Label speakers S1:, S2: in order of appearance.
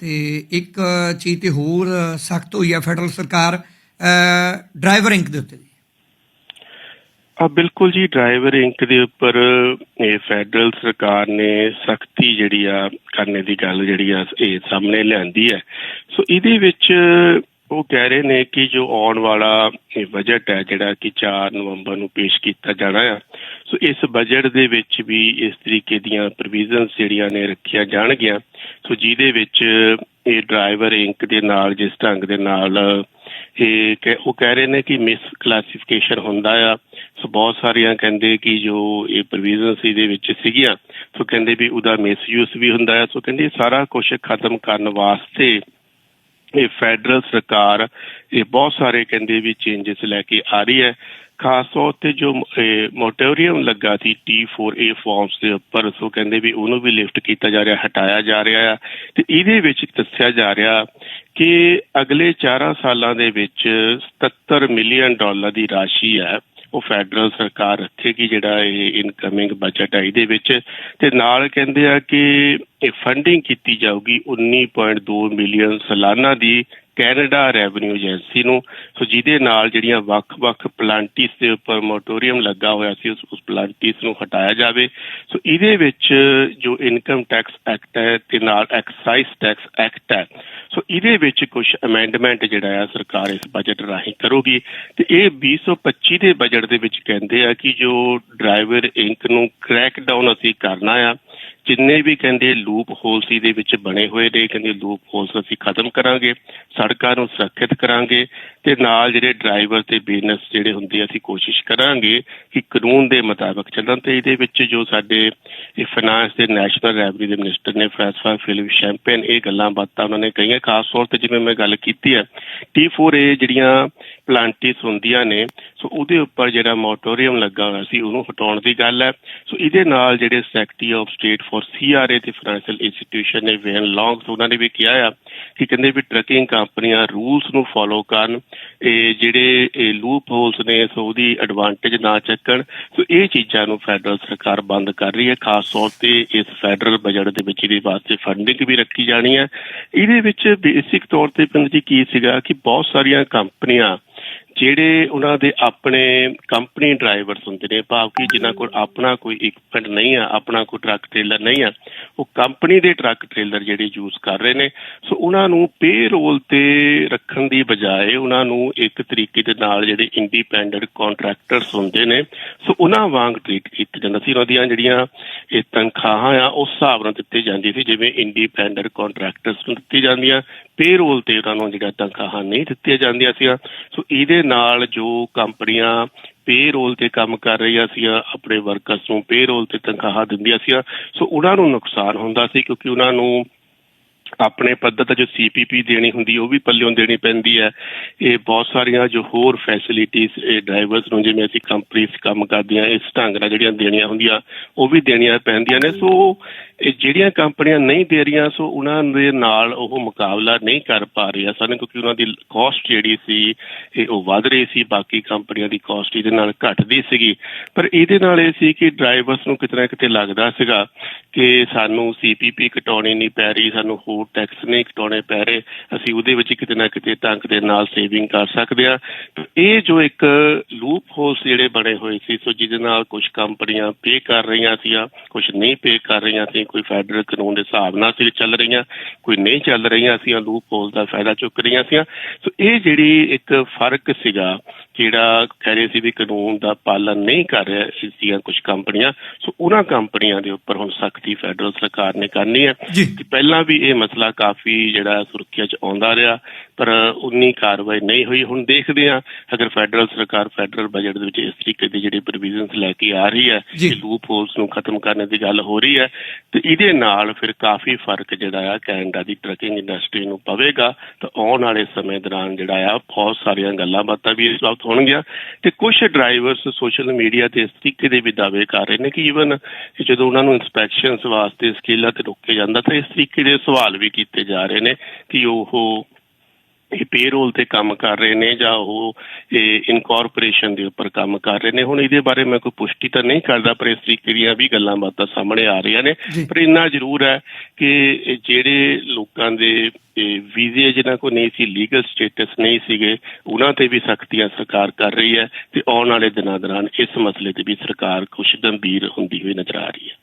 S1: ਤੇ ਇੱਕ ਚੀਜ਼ ਤੇ ਹੋਰ ਸਖਤ ਹੋਈ ਹੈ ਫੈਡਰਲ ਸਰਕਾਰ ਡਰਾਈਵਰ ਇੰਕ ਦੇ ਉੱਤੇ
S2: ਆ ਬਿਲਕੁਲ ਜੀ, ਡਰਾਈਵਰ ਇੰਕ ਦੇ ਉੱਪਰ ਇਹ ਫੈਡਰਲ ਸਰਕਾਰ ਨੇ ਸਖਤੀ ਜਿਹੜੀ ਆ, ਕਰਨੇ ਦੀ ਗੱਲ ਜਿਹੜੀ ਆ, ਇਹ ਸਾਹਮਣੇ ਲਿਆਂਦੀ ਹੈ। ਸੋ ਇਹਦੇ ਵਿੱਚ ਉਹ ਕਹਿ ਰਹੇ ਨੇ ਕਿ ਜੋ ਆਉਣ ਵਾਲਾ ਇਹ ਬਜਟ ਹੈ, ਜਿਹੜਾ ਕਿ 4 ਨਵੰਬਰ ਨੂੰ ਪੇਸ਼ ਕੀਤਾ ਜਾਣਾ ਆ, ਸੋ ਇਸ ਬਜਟ ਦੇ ਵਿੱਚ ਵੀ ਇਸ ਤਰੀਕੇ ਦੀਆਂ ਪ੍ਰੋਵੀਜ਼ਨਸ ਜਿਹੜੀਆਂ ਨੇ ਰੱਖੀਆਂ ਜਾਣਗੀਆਂ। ਸੋ ਜਿਹਦੇ ਵਿੱਚ ਇਹ ਡਰਾਈਵਰ ਇੰਕ ਦੇ ਨਾਲ, ਜਿਸ ਢੰਗ ਦੇ ਨਾਲ, ਇਹ ਉਹ ਕਹਿ ਰਹੇ ਨੇ ਕਿ ਮਿਸ ਕਲਾਸੀਫਿਕੇਸ਼ਨ ਹੁੰਦਾ ਆ। ਸੋ ਬਹੁਤ ਸਾਰੀਆਂ ਕਹਿੰਦੇ ਕਿ ਜੋ ਇਹ ਪ੍ਰੋਵੀਜ਼ਨਸ ਇਹਦੇ ਵਿੱਚ ਸੀਗੀਆਂ, ਸੋ ਕਹਿੰਦੇ ਵੀ ਉਹਦਾ ਮਿਸਯੂਜ਼ ਵੀ ਹੁੰਦਾ ਆ। ਸੋ ਕਹਿੰਦੇ ਸਾਰਾ ਕੁਝ ਖਤਮ ਕਰਨ ਵਾਸਤੇ ਇਹ ਫੈਡਰਲ ਸਰਕਾਰ, ਇਹ ਬਹੁਤ ਸਾਰੇ ਕਹਿੰਦੇ ਵੀ ਚੇਂਜਸ ਲੈ ਕੇ ਆ ਰਹੀ ਹੈ। ਖਾਸ ਤੌਰ ਤੇ ਜੋ ਮੋਟੋਰੀਅਮ ਲੱਗਾ ਸੀ T4A ਫਾਰਮਸ ਦੇ ਉੱਪਰ, ਸੋ ਕਹਿੰਦੇ ਵੀ ਉਹਨੂੰ ਵੀ ਲਿਫਟ ਕੀਤਾ ਜਾ ਰਿਹਾ, ਹਟਾਇਆ ਜਾ ਰਿਹਾ ਆ। ਤੇ ਇਹਦੇ ਵਿੱਚ ਦੱਸਿਆ ਜਾ ਰਿਹਾ ਕਿ ਅਗਲੇ 4 ਸਾਲਾਂ ਦੇ ਵਿੱਚ 77 ਮਿਲੀਅਨ ਡਾਲਰ ਦੀ ਰਾਸ਼ੀ ਹੈ, ਉਹ ਫੈਡਰਲ ਸਰਕਾਰ ਰੱਖੇਗੀ ਜਿਹੜਾ ਇਹ ਇਨਕਮਿੰਗ ਬਜਟ ਹੈ ਇਹਦੇ ਵਿੱਚ। ਤੇ ਨਾਲ ਕਹਿੰਦੇ ਆ ਕਿ ਇਹ ਫੰਡਿੰਗ ਕੀਤੀ ਜਾਊਗੀ 19.2 ਮਿਲੀਅਨ ਸਾਲਾਨਾ ਦੀ ਕੈਨੇਡਾ ਰੈਵਨਿਊ ਏਜੰਸੀ ਨੂੰ। ਸੋ ਜਿਹਦੇ ਨਾਲ ਜਿਹੜੀਆਂ ਵੱਖ-ਵੱਖ ਪਲਾਂਟਿਸ ਦੇ ਉੱਪਰ ਮੋਟੋਰੀਅਮ ਲੱਗਾ ਹੋਇਆ ਸੀ, ਉਸ ਉਸ ਪਲਾਂਟਿਸ ਨੂੰ ਹਟਾਇਆ ਜਾਵੇ। ਸੋ ਇਹਦੇ ਵਿੱਚ ਜੋ ਇਨਕਮ ਟੈਕਸ ਐਕਟ ਹੈ, ਤੇ ਨਾਲ ਐਕਸਾਈਜ਼ ਟੈਕਸ ਐਕਟ ਹੈ, ਸੋ ਇਹਦੇ ਵਿੱਚ ਕੁਝ ਅਮੈਂਡਮੈਂਟ ਜਿਹੜਾ ਆ, ਸਰਕਾਰ ਇਸ ਬਜਟ ਰਾਹੀਂ ਕਰੂਗੀ। ਤੇ ਇਹ 2025 ਦੇ ਬਜਟ ਦੇ ਵਿੱਚ ਕਹਿੰਦੇ ਆ ਕਿ ਜੋ ਡਰਾਈਵਰ ਇੰਕ ਨੂੰ ਕ੍ਰੈਕ ਡਾਊਨ ਅਸੀਂ ਕਰਨਾ ਆ ਜਿੰਨੇ ਵੀ ਕਹਿੰਦੇ ਲੂਪ ਹੋਲਸ ਦੇ ਵਿੱਚ ਬਣੇ ਹੋਏ ਨੇ, ਕਹਿੰਦੇ ਲੂਪ ਹੋਲਸ ਅਸੀਂ ਖਤਮ ਕਰਾਂਗੇ, ਸੜਕਾਂ ਨੂੰ ਸੁਰੱਖਿਅਤ ਕਰਾਂਗੇ ਤੇ ਨਾਲ ਜਿਹੜੇ ਡਰਾਈਵਰ ਤੇ ਬਿਜ਼ਨਸ ਜਿਹੜੇ ਹੁੰਦੇ ਅਸੀਂ ਕੋਸ਼ਿਸ਼ ਕਰਾਂਗੇ ਕਿ ਕਾਨੂੰਨ ਦੇ ਮੁਤਾਬਕ ਚੱਲਣ ਤੇ ਇਹਦੇ ਵਿੱਚ ਜੋ ਸਾਡੇ ਇਹ ਫਾਈਨਾਂਸ ਦੇ ਨੈਸ਼ਨਲ ਰੈਵਨਿਊ ਦੇ ਮਿਨਿਸਟਰ ਨੇ ਫੈਸਲਾ ਫਿਲਿਪ ਸ਼ੈਂਪੇਨ ਇਹ ਗੱਲਾਂ ਬਾਤਾਂ ਉਹਨਾਂ ਨੇ ਕਹੀਆਂ, ਖਾਸ ਤੌਰ ਤੇ ਜਿਵੇਂ ਮੈਂ ਗੱਲ ਕੀਤੀ ਹੈ T4A ਜਿਹੜੀਆਂ ਪਲਾਂਟਿਸ ਹੁੰਦੀਆਂ ਨੇ ਸੋ ਉਹਦੇ ਉੱਪਰ ਜਿਹੜਾ ਮੋਟੋਰੀਅਮ ਲੱਗਾ ਹੋਇਆ ਸੀ, ਉਹਨੂੰ ਹਟਾਉਣ ਦੀ ਗੱਲ ਹੈ। ਸੋ ਇਹਦੇ ਨਾਲ ਜਿਹੜੇ secretary of state for CRA ਤੇ ਫਾਈਨੈਂਸ਼ੀਅਲ ਇੰਸਟੀਟਿਊਸ਼ਨ ਨੇ ਵੇਨ ਲੌਂਗ ਉਹਨਾਂ ਨੇ ਵੀ ਕਿਹਾ ਆ ਕਿ ਕਹਿੰਦੇ ਵੀ ਟਰੱਕਿੰਗ ਕੰਪਨੀਆਂ ਰੂਲਸ ਨੂੰ ਫੋਲੋ ਕਰਨ, ਇਹ ਜਿਹੜੇ ਇਹ ਲੂਪ ਹੋਲਸ ਨੇ, ਸੋ ਉਹਦੀ ਐਡਵਾਂਟੇਜ ਨਾ ਚੱਕਣ। ਸੋ ਇਹ ਚੀਜ਼ਾਂ ਨੂੰ ਫੈਡਰਲ ਸਰਕਾਰ ਬੰਦ ਕਰ ਰਹੀ ਹੈ, ਖਾਸ ਤੌਰ ਤੇ ਇਸ ਫੈਡਰਲ ਬਜਟ ਦੇ ਵਿੱਚ ਇਹਦੇ ਵਾਸਤੇ ਫੰਡਿੰਗ ਵੀ ਰੱਖੀ ਜਾਣੀ ਹੈ। ਇਹਦੇ ਵਿੱਚ ਬੇਸਿਕ ਤੌਰ ਤੇ ਪਿੰਡ ਜੀ ਕੀ ਸੀਗਾ ਕਿ ਬਹੁਤ ਸਾਰੀਆਂ ਕੰਪਨੀਆਂ ਜਿਹੜੇ ਉਹਨਾਂ ਦੇ ਆਪਣੇ ਕੰਪਨੀ ਡਰਾਈਵਰਸ ਹੁੰਦੇ ਨੇ ਭਾਵ ਕਿ ਜਿਨ੍ਹਾਂ ਕੋਲ ਆਪਣਾ ਕੋਈ ਇਕਵਿਪਮੈਂਟ ਨਹੀਂ ਆ, ਆਪਣਾ ਕੋਈ ਟਰੱਕ ਟ੍ਰੇਲਰ ਨਹੀਂ ਆ, ਉਹ ਕੰਪਨੀ ਦੇ ਟਰੱਕ ਟ੍ਰੇਲਰ ਜਿਹੜੇ ਯੂਜ਼ ਕਰ ਰਹੇ ਨੇ। ਸੋ ਉਹਨਾਂ ਨੂੰ ਪੇ ਰੋਲ ਤੇ ਰੱਖਣ ਦੀ ਬਜਾਏ ਉਹਨਾਂ ਨੂੰ ਇੱਕ ਤਰੀਕੇ ਦੇ ਨਾਲ ਜਿਹੜੇ ਇੰਡੀਪੈਂਡੈਂਟ ਕੰਟਰੈਕਟਰਸ ਹੁੰਦੇ ਨੇ ਸੋ ਉਹਨਾਂ ਵਾਂਗ ਟ੍ਰੀਟ ਕੀਤਾ ਜਾਂਦਾ ਸੀ ਉਹਨਾਂ ਦੀਆਂ ਜਿਹੜੀਆਂ ਇਹ ਤਨਖਾਹਾਂ ਆ ਉਸ ਹਿਸਾਬ ਨਾਲ ਦਿੱਤੀ ਜਾਂਦੀ ਸੀ, ਜਿਵੇਂ ਇੰਡੀਪੈਂਡੈਂਟ ਕੰਟਰੈਕਟਰਸ ਨੂੰ ਦਿੱਤੀ ਜਾਂਦੀਆਂ ਪੇਰੋਲ ਤੇ ਉਹਨਾਂ ਨੂੰ ਜਿਹੜਾ ਤਨਖਾਹਾਂ ਨਹੀਂ ਦਿੱਤੀਆਂ ਜਾਂਦੀਆਂ ਸੀ ਸੋ ਇਹਦੇ ਨਾਲ ਜੋ ਕੰਪਨੀਆਂ ਪੇਰੋਲ ਤੇ ਕੰਮ ਕਰ ਰਹੀਆਂ ਸੀ ਆਪਣੇ ਵਰਕਰਸ ਨੂੰ ਪੇਰੋਲ ਤੇ ਤਨਖਾਹਾਂ ਦਿੰਦੀਆਂ ਸੀ ਸੋ ਉਹਨਾਂ ਨੂੰ ਨੁਕਸਾਨ ਹੁੰਦਾ ਸੀ, ਕਿਉਂਕਿ ਉਹਨਾਂ ਨੂੰ ਆਪਣੇ ਪੱਧਰ ਤੇ ਜੋ ਸੀਪੀਪੀ ਦੇਣੀ ਹੁੰਦੀ ਉਹ ਵੀ ਪੱਲਿਓਂ ਦੇਣੀ ਪੈਂਦੀ ਹੈ। ਇਹ ਬਹੁਤ ਸਾਰੀਆਂ ਜੋ ਹੋਰ ਫੈਸਿਲਿਟੀਆਂ ਇਹ ਡਰਾਈਵਰਸ ਨੂੰ ਜਿਵੇਂ ਅਸੀਂ ਕੰਪਨੀ ਕੰਮ ਕਰਦੀਆਂ ਇਸ ਢੰਗ ਨਾਲ ਜਿਹੜੀਆਂ ਦੇਣੀਆਂ ਹੁੰਦੀਆਂ, ਉਹ ਵੀ ਦੇਣੀਆਂ ਪੈਂਦੀਆਂ ਨੇ। ਸੋ ਇਹ ਜਿਹੜੀਆਂ ਕੰਪਨੀਆਂ ਨਹੀਂ ਦੇ ਰਹੀਆਂ, ਸੋ ਉਹਨਾਂ ਦੇ ਨਾਲ ਉਹ ਮੁਕਾਬਲਾ ਨਹੀਂ ਕਰ ਪਾ ਰਹੀਆਂ ਸਨ, ਕਿਉਂਕਿ ਉਹਨਾਂ ਦੀ ਕਾਸਟ ਜਿਹੜੀ ਸੀ, ਇਹ ਉਹ ਵਧ ਰਹੀ ਸੀ, ਬਾਕੀ ਕੰਪਨੀਆਂ ਦੀ ਕਾਸਟ ਇਹਦੇ ਨਾਲ ਘਟਦੀ ਸੀਗੀ। ਪਰ ਇਹਦੇ ਨਾਲ ਇਹ ਸੀ ਕਿ ਡਰਾਈਵਰਸ ਨੂੰ ਕਿਤੇ ਨਾ ਕਿਤੇ ਲੱਗਦਾ ਸੀਗਾ ਕਿ ਸਾਨੂੰ ਸੀਪੀਪੀ ਘਟਾਉਣੀ ਨਹੀਂ ਪੈ ਰਹੀ, ਸਾਨੂੰ ਹੋਰ ਟੈਕਸ ਨਹੀਂ ਘਟਾਉਣੇ ਪੈ ਰਹੇ, ਅਸੀਂ ਉਹਦੇ ਵਿੱਚ ਕਿਤੇ ਨਾ ਕਿਤੇ ਢੰਗ ਦੇ ਨਾਲ ਸੇਵਿੰਗ ਕਰ ਸਕਦੇ ਆ ਇਹ ਜੋ ਇੱਕ ਲੂਪ ਹੋਲਸ ਜਿਹੜੇ ਬਣੇ ਹੋਏ ਸੀ, ਸੋ ਜਿਹਦੇ ਨਾਲ ਕੁਝ ਕੰਪਨੀਆਂ ਪੇ ਕਰ ਰਹੀਆਂ ਸੀ ਕੁਝ ਨਹੀਂ ਪੇ ਕਰ ਰਹੀਆਂ ਸੀ, ਕੋਈ ਫੈਡਰਲ ਕਾਨੂੰਨ ਦੇ ਹਿਸਾਬ ਨਾਲ ਸੀ, ਚੱਲ ਰਹੀਆਂ, ਕੋਈ ਨਹੀਂ ਚੱਲ ਰਹੀਆਂ ਸੀ ਲੂਪ ਹੋਲ ਦਾ ਫਾਇਦਾ ਚੁੱਕ ਰਹੀਆਂ ਸੀ ਸੋ ਇਹ ਜਿਹੜੀ ਇੱਕ ਫ਼ਰਕ ਸੀਗਾ ਜਿਹੜਾ ਕਹਿ ਰਹੇ ਸੀ ਵੀ ਕਾਨੂੰਨ ਦਾ ਪਾਲਣ ਨਹੀਂ ਕਰ ਰਿਹਾ ਸੀਆਂ ਕੁਝ ਕੰਪਨੀਆਂ ਸੋ ਉਹਨਾਂ ਕੰਪਨੀਆਂ ਦੇ ਉੱਪਰ ਹੁਣ ਸਖਤੀ ਫੈਡਰਲ ਸਰਕਾਰ ਨੇ ਕਰਨੀ ਹੈ ਕਿ ਪਹਿਲਾਂ ਵੀ ਇਹ ਮਸਲਾ ਕਾਫੀ ਜਿਹੜਾ ਸੁਰੱਖਿਆ ਚ ਆਉਂਦਾ ਰਿਹਾ ਪਰ ਉਨੀ ਕਾਰਵਾਈ ਨਹੀਂ ਹੋਈ। ਹੁਣ ਦੇਖਦੇ ਆ ਅਗਰ ਫੈਡਰਲ ਸਰਕਾਰ ਫੈਡਰਲ ਬਜਟ ਦੇ ਵਿੱਚ ਇਸ ਤਰੀਕੇ ਦੀ ਜਿਹੜੀ ਪ੍ਰੋਵੀਜ਼ਨਸ ਲੈ ਕੇ ਆ ਰਹੀ ਹੈ ਕਿ ਲੂਪ ਹੋਲਸ ਨੂੰ ਖਤਮ ਕਰਨ ਦੀ ਗੱਲ ਹੋ ਰਹੀ ਹੈ ਤੇ ਇਹਦੇ ਨਾਲ ਫਿਰ ਕਾਫੀ ਫ਼ਰਕ ਜਿਹੜਾ ਆ ਕੈਨੇਡਾ ਦੀ ਟਰੱਕਿੰਗ ਇੰਡਸਟਰੀ ਨੂੰ ਪਵੇਗਾ। ਤਾਂ ਆਉਣ ਵਾਲੇ ਸਮੇਂ ਦੌਰਾਨ ਜਿਹੜਾ ਆ ਬਹੁਤ ਸਾਰੀਆਂ ਗੱਲਾਂ ਬਾਤਾਂ ਵੀ ਇਸ ਵਕਤ ਹੋਣਗੀਆਂ ਤੇ ਕੁਝ ਡਰਾਈਵਰਸ ਸੋਸ਼ਲ ਮੀਡੀਆ ਤੇ ਇਸ ਤਰੀਕੇ ਦੇ ਵੀ ਦਾਅਵੇ ਕਰ ਰਹੇ ਨੇ ਕਿ ਈਵਨ ਜਦੋਂ ਉਹਨਾਂ ਨੂੰ ਇਨਸਪੈਕਸ਼ਨਸ ਵਾਸਤੇ ਸਕੇਲਾਂ ਤੇ ਰੋਕੇ ਜਾਂਦਾ ਤਾਂ ਇਸ ਤਰੀਕੇ ਦੇ ਸਵਾਲ ਵੀ ਕੀਤੇ ਜਾ ਰਹੇ ਨੇ ਕਿ ਉਹ ਇਹ ਪੇਰੋਲ ਤੇ ਕੰਮ ਕਰ ਰਹੇ ਨੇ ਜਾਂ ਉਹ ਇਹ ਇਨਕੋਰਪੋਰੇਸ਼ਨ ਦੇ ਉੱਪਰ ਕੰਮ ਕਰ ਰਹੇ ਨੇ। ਹੁਣ ਇਹਦੇ ਬਾਰੇ ਮੈਂ ਕੋਈ ਪੁਸ਼ਟੀ ਤਾਂ ਨਹੀਂ ਕਰਦਾ ਪਰ ਇਸ ਤਰੀਕੇ ਦੀਆਂ ਵੀ ਗੱਲਾਂ ਬਾਤਾਂ ਸਾਹਮਣੇ ਆ ਰਹੀਆਂ ਨੇ। ਪਰ ਇੰਨਾ ਜ਼ਰੂਰ ਹੈ ਕਿ ਜਿਹੜੇ ਲੋਕਾਂ ਦੇ ਵੀਜ਼ੇ ਜਿਨ੍ਹਾਂ ਕੋਲ ਨਹੀਂ ਸੀ ਲੀਗਲ ਸਟੇਟਸ ਨਹੀਂ ਸੀਗੇ ਉਹਨਾਂ ਤੇ ਵੀ ਸਖਤੀਆਂ ਸਰਕਾਰ ਕਰ ਰਹੀ ਹੈ ਤੇ ਆਉਣ ਵਾਲੇ ਦਿਨਾਂ ਦੌਰਾਨ ਇਸ ਮਸਲੇ ਤੇ ਵੀ ਸਰਕਾਰ ਕੁਝ ਗੰਭੀਰ ਹੁੰਦੀ ਹੋਈ ਨਜ਼ਰ ਆ ਰਹੀ ਹੈ।